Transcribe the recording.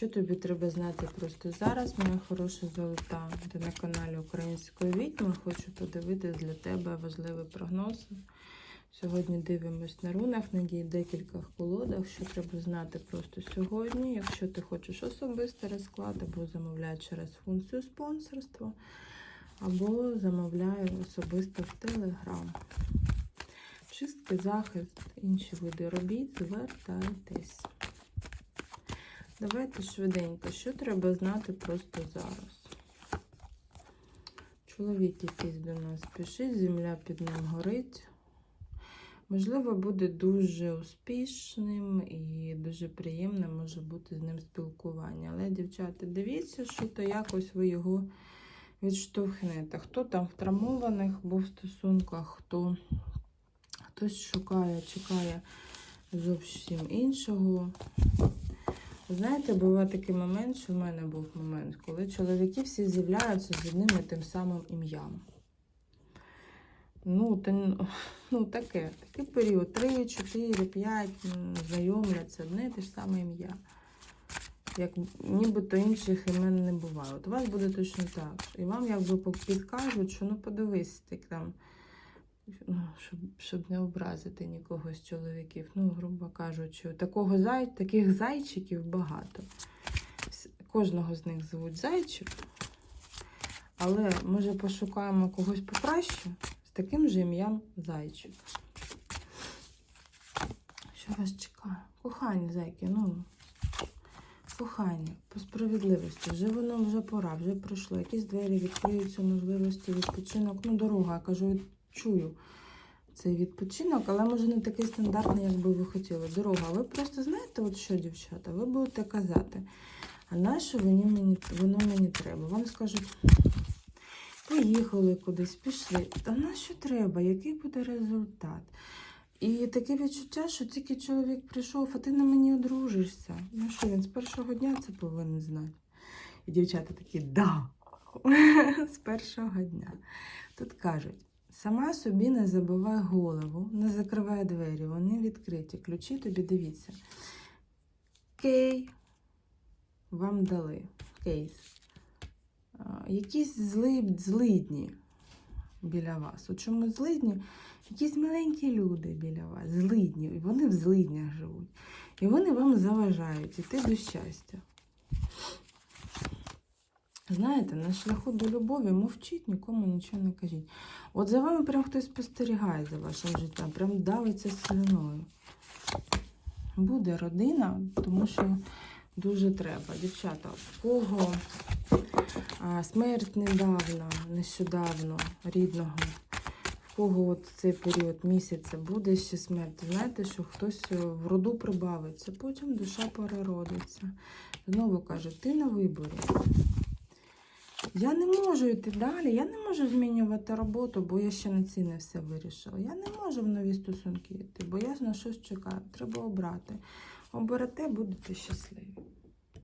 Що тобі треба знати просто зараз, моя хороша золота? Ти на каналі Української відьми. Хочу подивитись для тебе важливий прогноз. Сьогодні дивимось на рунах, надії декілька колодах, що треба знати просто сьогодні. Якщо ти хочеш особистий розклад, або замовляй через функцію спонсорства, або замовляй особисто в Телеграм. Чистки, захист, інші види робіт, звертайтесь. Давайте швиденько, що треба знати просто зараз. Чоловік якийсь до нас спішить, земля під ним горить. Можливо, буде дуже успішним і дуже приємним може бути з ним спілкування. Але, дівчата, дивіться, що то якось ви його відштовхнете. Хто там в травмованих був стосунках, хто хтось шукає, чекає зовсім іншого. Знаєте, буває такий момент, що в мене був момент, коли чоловіки всі з'являються з одним і тим самим ім'ям. Ну, та, ну таке, такий період. 3, 4, 5 знайомляться, одне те ж саме ім'я. Як нібито інших імен не буває. От у вас буде точно так. І вам якби підкажуть, що ну подивись, так там, щоб, щоб не образити нікого з чоловіків. Ну, грубо кажучи, такого зай... таких зайчиків багато. Кожного з них звуть зайчик. Але може пошукаємо когось покраще з таким же ім'ям зайчик. Що вас чекає? Кохання, зайки, ну. Кохання, по справедливості. Вже воно вже пора, вже пройшло. Якісь двері відкриються, можливості, відпочинок. Ну, дорога, я кажу, чую цей відпочинок, але може не такий стандартний, як би ви хотіли. Дорога. Ви просто знаєте, от що, дівчата, ви будете казати, а на що воно мені, воно мені треба? Вам скажуть, поїхали кудись, пішли. Та на що треба? Який буде результат? І таке відчуття, що тільки чоловік прийшов, а ти на мені одружишся. Ну що, він з першого дня це повинен знати. І дівчата такі, да, з першого дня. Тут кажуть, сама собі не забивай голову, не закривай двері, вони відкриті. Ключі тобі дивіться. Кей вам дали кейс. Якісь зли, злидні біля вас. От чому злидні? Якісь маленькі люди біля вас, злидні, і вони в злиднях живуть. І вони вам заважають іти до щастя. Знаєте, на шляху до любові мовчіть, нікому нічого не кажіть. От за вами прям хтось спостерігає за вашим життям, прям давиться слиною. Буде родина, тому що дуже треба. Дівчата, в кого а, смерть недавно, нещодавно, рідного, в кого от цей період місяця буде ще смерть, знаєте, що хтось е, в роду прибавиться, потім душа переродиться. Знову кажу, ти на виборі. Я не можу йти далі, я не можу змінювати роботу, бо я ще на ці не все вирішила. Я не можу в нові стосунки йти, бо я на щось чекаю. Треба обрати. Оберете, будете щасливі.